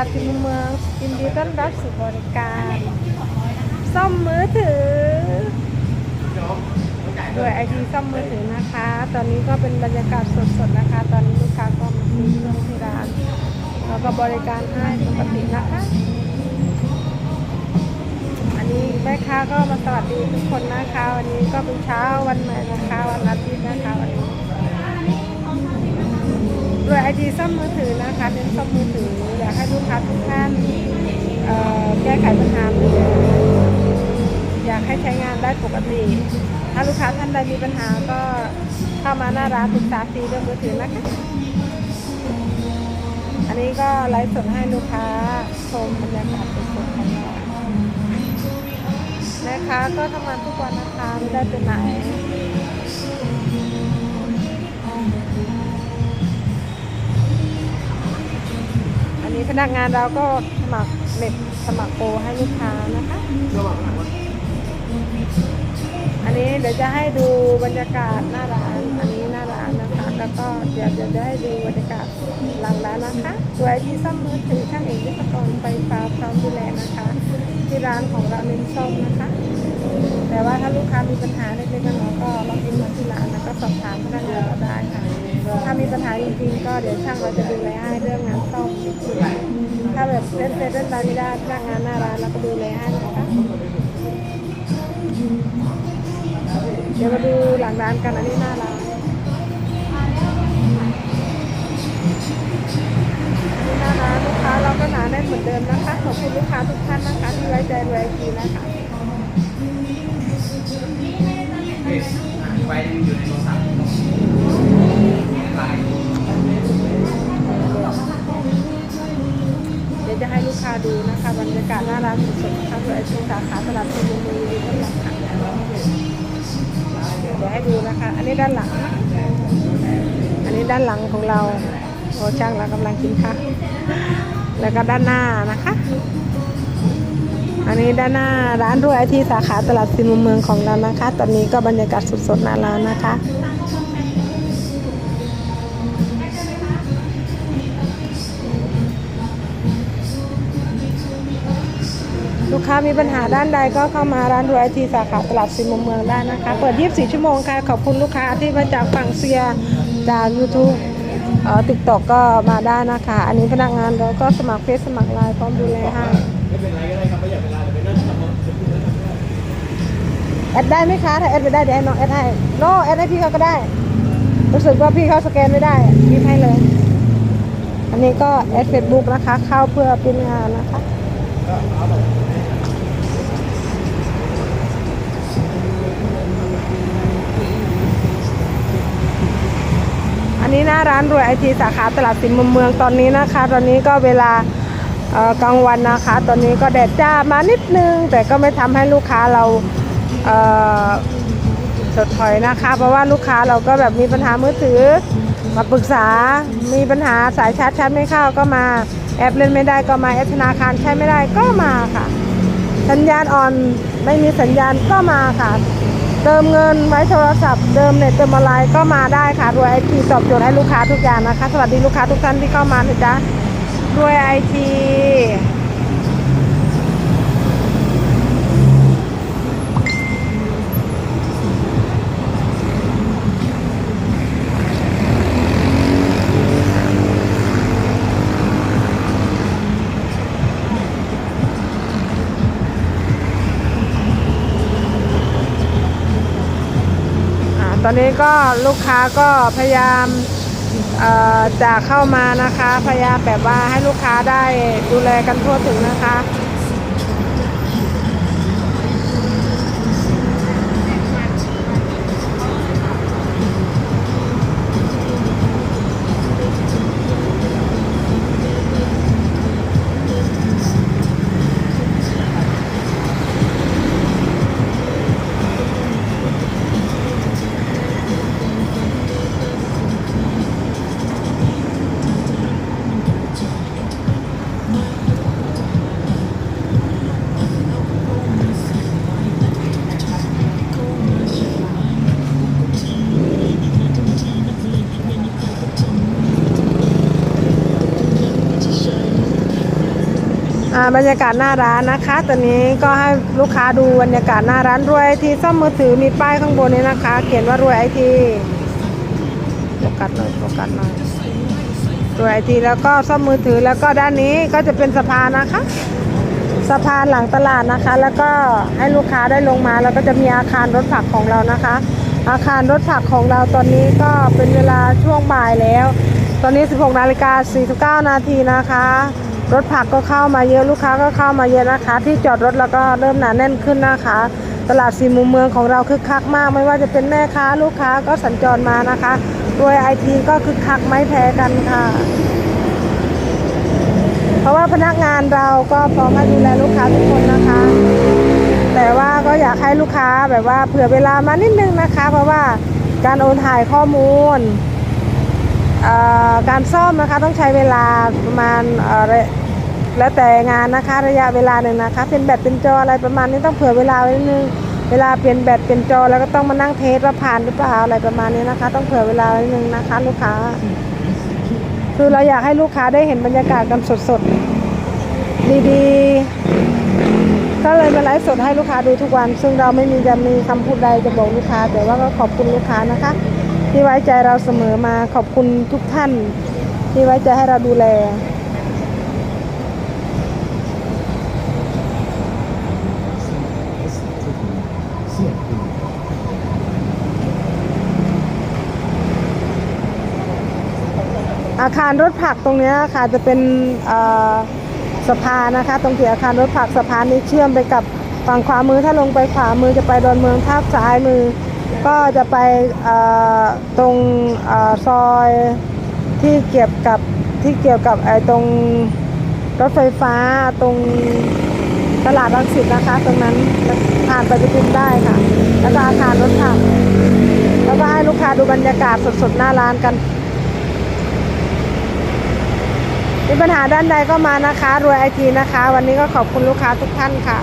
าดสินเมืองยินดีต้อนรับสู่บริการซ่อมมือถือโดยไอทีซ่อมมือถือนะคะ ตอนนี้ก็เป็นบรรยากาศสดๆนะคะ ตอนนี้ลูกค้าก็มาซื้อเครื่องที่ร้านแล้วก็บริการให้ปกตินะคะ อันนี้แม่ค้าก็มาสวัสดีทุกคนนะคะ วันนี้ก็เป็นเช้าวันใหม่นะคะ ทีซ่อมมือถือนะคะเน้นซ่อมมือถืออยากให้ลูกค้าทุกท่านแก้ไขปัญหามืออยากให้ใช้งานได้ปกติ ถ้าลูกค้าท่านใดมีปัญหาก็เข้ามาหน้าร้านปรึกษาฟรีเรื่องมือถือนะคะ อันนี้ก็ไลฟ์สดให้ลูกค้าชมบรรยากาศสดๆของเราแม่ค้าก็ทำงานทุกวันนะคะไม่ได้ไปไหน พนักงานเราก็สมัครเน็ตสมัครโปรให้ลูกค้านะคะอันนี้เดี๋ยวจะให้ดูบรรยากาศหน้าร้าน อันนี้หน้าร้านนะคะ แล้วก็เดี๋ยวจะให้ดูบรรยากาศหลังร้านนะคะตัวไอที่ซ่อมมือถือช่างเอกวิศวกรไฟฟ้าพร้อมดูแลนะคะ ที่ร้านของเราเน้นซ่อมนะคะ แต่ว่าถ้าลูกค้ามีปัญหาเล็กๆน้อยๆก็ลอกอินมาที่ร้านแล้วก็สอบถามพนักงานเราได้ค่ะ ถ้ามีปัญหาจริงๆ ก็เดี๋ยวช่างเราจะดูแลให้เรื่องงานซ่อมจริงถ้าแบบเล่นเล่นเล่นรายไม่ได้พนักงานหน้าร้านเราก็ดูแลให้นะคะเดี๋ยวมาดูหลังร้านกันอันนี้หน้าร้านนี่หน้าร้านลูกค้าเราก็หนาแน่นเหมือนเดิมนะคะขอบคุณลูกค้าทุกท่านนะคะที่ไว้ใจรวยทีนะคะไว้อยู่ในโจะให้ลูกค้าดูนะคะบรรยากาศหน้าร้านสดๆนะคะโดยที่สาขาตลาดพลูมือดีต้อนรับค่ะเดี๋ยวให้ดูนะคะ อันนี้ด้านหลัง อันนี้ด้านหลังของเราโอ้ช่างเรากำลังกินข้าวแล้วก็ด้านหน้านะคะ อันนี้ด้านหน้าร้านรวยไอทีสาขาตลาดสิมุมเมืองของเรานะคะ ตอนนี้ก็บรรยากาศสดๆหน้าร้านนะคะ ค้ามีปัญหาด้านใดก็เข้ามาร้านรวยไอทีสาขาตลาดสินมุมเมืองได้นะคะ เปิด 24 ชั่วโมงค่ะ ขอบคุณลูกค้าที่มาจากฝั่งเซียจาก YouTube เอ่อติ๊กตอกก็มาได้นะคะ อันนี้พนักงานเราก็สมัครเฟซสมัครไลน์พร้อมดูแลให้เป็นไรก็ได้ครับไม่อยากเวลาเดี๋ยวไปนั่งทำแอดได้ไหมคะ ถ้าแอดไม่ได้เดี๋ยวให้น้องแอดให้โนแอดให้พี่เขาก็ได้ รู้สึกว่าพี่เขาสแกนไม่ได้พี่ให้เลย อันนี้ก็แอดเฟซบุ๊กนะคะ เข้าเพื่อเป็นงานนะคะ นนี้หน้าร้านรวยไอทีสาขาตลาดสินมุมเมืองตอนนี้นะคะ ตอนนี้ก็เวลากลางวันนะคะ ตอนนี้ก็แดดจ้ามานิดนึง แต่ก็ไม่ทำให้ลูกค้าเราเสดถอยนะคะ เพราะว่าลูกค้าเราก็แบบมีปัญหามือถือ มาปรึกษา มีปัญหาสายชาร์จชาร์จไม่เข้าก็มา แอปเล่นไม่ได้ก็มาแอปธนาคารใช้ไม่ได้ก็มาค่ะ สัญญาณอ่อนไม่มีสัญญาณก็มาค่ะ เติมเงินไว้โทรศัพท์ เติมเน็ตเติมอะไรก็มาได้ค่ะรวยไอทีตอบโจทย์ให้ลูกค้าทุกอย่างนะคะ สวัสดีลูกค้าทุกท่านที่เข้ามานะจ๊ะรวยไอที ตอนนี้ก็ลูกค้าก็พยายามจะเข้ามานะคะ พยายามแบบว่าให้ลูกค้าได้ดูแลกันทั่วถึงนะคะ บรรยากาศหน้าร้านนะคะ ตอนนี้ก็ให้ลูกค้าดูบรรยากาศหน้าร้านรวยไอทีซ่อมมือถือมีป้ายข้างบนนี้นะคะ เขียนว่ารวยไอทีโฟกัสหน่อยโฟกัสหน่อยรวยไอทีแล้วก็ซ่อมมือถือแล้วก็ด้านนี้ก็จะเป็นสะพานนะคะ สะพานหลังตลาดนะคะ แล้วก็ให้ลูกค้าได้ลงมาแล้วก็จะมีอาคารรถผักของเรานะคะ อาคารรถผักของเราตอนนี้ก็เป็นเวลาช่วงบ่ายแล้ว ตอนนี้ 16นาฬิกา49นาทีนะคะ รถผักก็เข้ามาเยอะลูกค้าก็เข้ามาเยอะนะคะ ที่จอดรถแล้วก็เริ่มหนาแน่นขึ้นนะคะ ตลาดสี่มุมเมืองของเราคึกคักมาก ไม่ว่าจะเป็นแม่ค้าลูกค้าก็สัญจรมานะคะโดยไอทีก็คึกคักไม่แพ้กันค่ะ เพราะว่าพนักงานเราก็พร้อมให้ดูแลลูกค้าทุกคนนะคะ แต่ว่าก็อยากให้ลูกค้าแบบว่าเผื่อเวลามานิดนึงนะคะ เพราะว่าการโอนถ่ายข้อมูล การซ่อมนะคะต้องใช้เวลาประมาณอ่อรแล้วแต่งานนะคะระยะเวลาหนึ่งนะคะ เป็นแบตเป็นจออะไรประมาณนี้ต้องเผื่อเวลาไว้นิดนึงเวลาเปลี่ยนแบตเป็นจอแล้วก็ต้องมานั่งเทสว่าผ่านหรือเปล่าอะไรประมาณนี้นะคะ ต้องเผื่อเวลาไว้นิดนึงนะคะ ลูกค้า คือเราอยากให้ลูกค้าได้เห็นบรรยากาศกันสดๆดีๆ ก็เลยมาไลฟ์สดให้ลูกค้าดูทุกวัน ซึ่งเราไม่มีจะมีคำพูดใดจะบอกลูกค้า แต่ว่าก็ขอบคุณลูกค้านะคะ ที่ไว้ใจเราเสมอมาขอบคุณทุกท่าน ที่ไว้ใจให้เราดูแล อาคารรถผักตรงนี้ค่ะจะเป็นสะพานนะคะ ตรงที่อาคารรถผักสะพานนี้เชื่อมไปกับฝั่งขวามือถ้าลงไปขวามือจะไปดอนเมืองท่าซ้ายมือ ก็จะไปตรงอซอยที่เกี่ยวกับที่เกี่ยวกับไอ้ตรงรถไฟฟ้าตรงตลาดรังสิตนะคะ ตรงนั้นผ่านไปประทุมได้ค่ะ แล้วก็อาคารรถผักแล้วก็ให้ลูกค้าดูบรรยากาศสดๆหน้าร้านกันมีปัญหาด้านใดก็มานะคะ รวยไอทีนะคะ วันนี้ก็ขอบคุณลูกค้าทุกท่านค่ะ